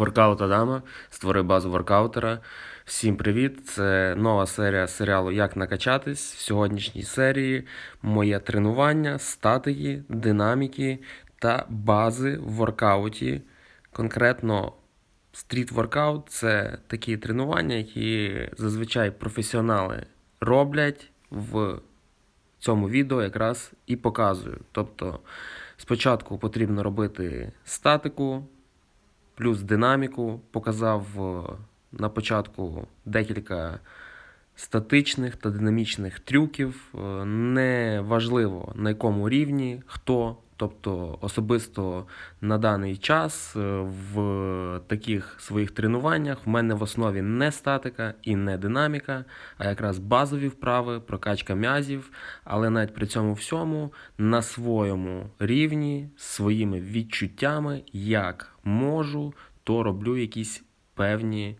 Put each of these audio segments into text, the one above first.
Воркаут Адама, створи базу воркаутера. Всім привіт! Це нова серія серіалу Як накачатись. В сьогоднішній серії моє тренування, статики, динаміки та бази в воркауті. Конкретно стріт воркаут це такі тренування, які зазвичай професіонали роблять в цьому відео якраз і показую. Тобто спочатку потрібно робити статику, плюс динаміку. Показав е, на початку декілька статичних та динамічних трюків. Неважливо Не важливо на якому рівні хто. Тобто особисто на даний час е, в таких своїх тренуваннях в мене в основі не статика і не динаміка, а якраз базові вправи, прокачка м'язів, але навіть при цьому всьому на своєму рівні, своїми відчуттями, як можу, то роблю якісь певні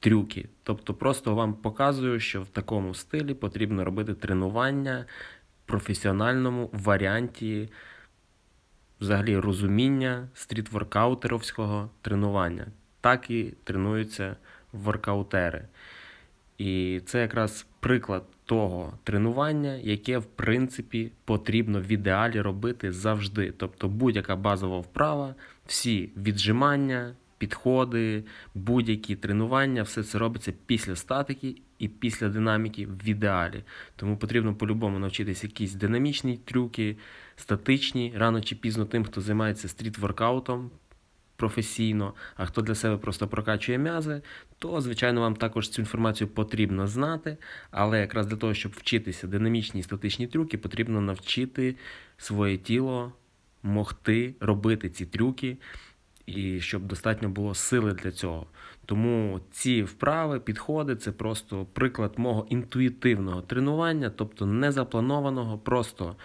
трюки. Тобто просто вам показую, що в такому стилі потрібно робити тренування в професіональному варіанті взагалі розуміння стрітворкаутеровського тренування. Так і тренуються воркаутери. І це якраз приклад того тренування, яке в принципі потрібно в ідеалі робити завжди. Тобто будь-яка базова вправа, всі віджимання, підходи, будь-які тренування, все це робиться після статики і після динаміки в ідеалі. Тому потрібно по-любому навчитися якісь динамічні трюки, статичні, рано чи пізно тим, хто займається стріт-воркаутом професійно, а хто для себе просто прокачує м'язи, то, звичайно, вам також цю інформацію потрібно знати. Але якраз для того, щоб вчитися динамічні і статичні трюки, потрібно навчити своє тіло могти робити ці трюки, і щоб достатньо було сили для цього. Тому ці вправи, підходи це просто приклад мого інтуїтивного тренування, тобто не запланованого, просто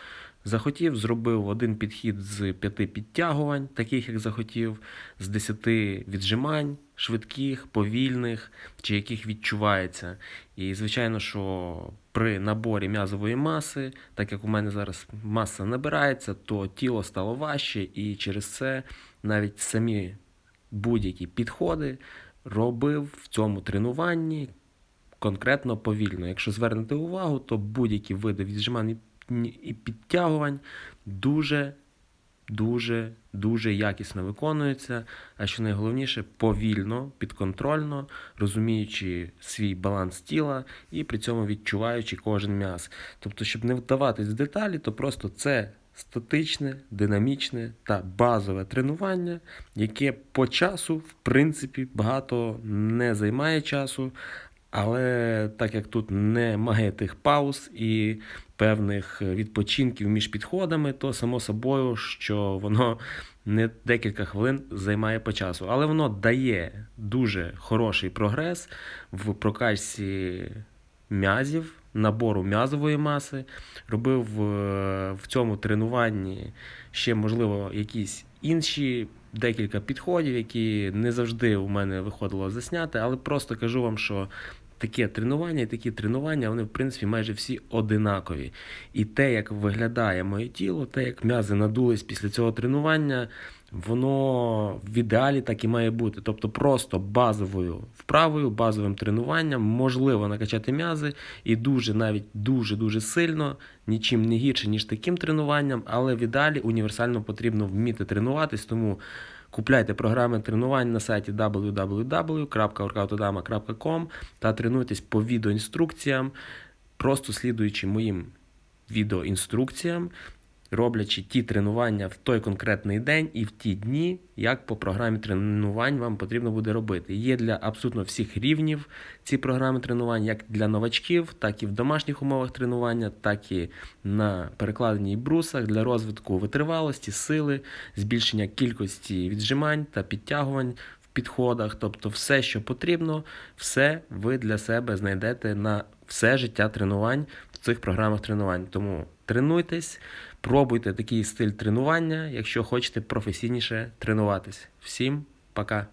захотів, зробив один підхід з п'яти підтягувань, таких як захотів, з десяти віджимань, швидких, повільних, чи яких відчувається. І звичайно, що при наборі м'язової маси, так як у мене зараз маса набирається, то тіло стало важче, і через це навіть самі будь-які підходи робив в цьому тренуванні конкретно повільно. Якщо звернете увагу, то будь-які види віджимань і підтягувань дуже, дуже, дуже якісно виконуються. А що найголовніше, повільно, підконтрольно, розуміючи свій баланс тіла і при цьому відчуваючи кожен м'яз. Тобто, щоб не вдаватись в деталі, то просто це. Статичне, динамічне та базове тренування, яке по часу, в принципі, багато не займає часу, але так як тут немає тих пауз і певних відпочинків між підходами, то само собою, що воно не декілька хвилин займає по часу. Але воно дає дуже хороший прогрес в прокачці м'язів, набору м'язової маси. Робив в цьому тренуванні ще, можливо, якісь інші. Декілька підходів, які не завжди у мене виходило засняти, але просто кажу вам, що таке тренування і такі тренування, вони, в принципі, майже всі одинакові. І те, як виглядає моє тіло, те, як м'язи надулись після цього тренування, воно в ідеалі так і має бути. Тобто просто базовою вправою, базовим тренуванням можливо накачати м'язи і дуже, навіть дуже-дуже сильно, нічим не гірше, ніж таким тренуванням, але в ідеалі універсально потрібно вміти тренуватись, тому. Купляйте програми тренувань на сайті www.workoutodama.com та тренуйтесь по відеоінструкціям, просто слідуючи моїм відеоінструкціям, роблячи ті тренування в той конкретний день і в ті дні, як по програмі тренувань вам потрібно буде робити. Є для абсолютно всіх рівнів ці програми тренувань, як для новачків, так і в домашніх умовах тренування, так і на перекладенні брусах для розвитку витривалості, сили, збільшення кількості віджимань та підтягувань. в Підходах, тобто все, що потрібно, все ви для себе знайдете на все життя тренувань цих програмах тренувань. Тому тренуйтесь, пробуйте такий стиль тренування, якщо хочете професійніше тренуватись. Всім пока!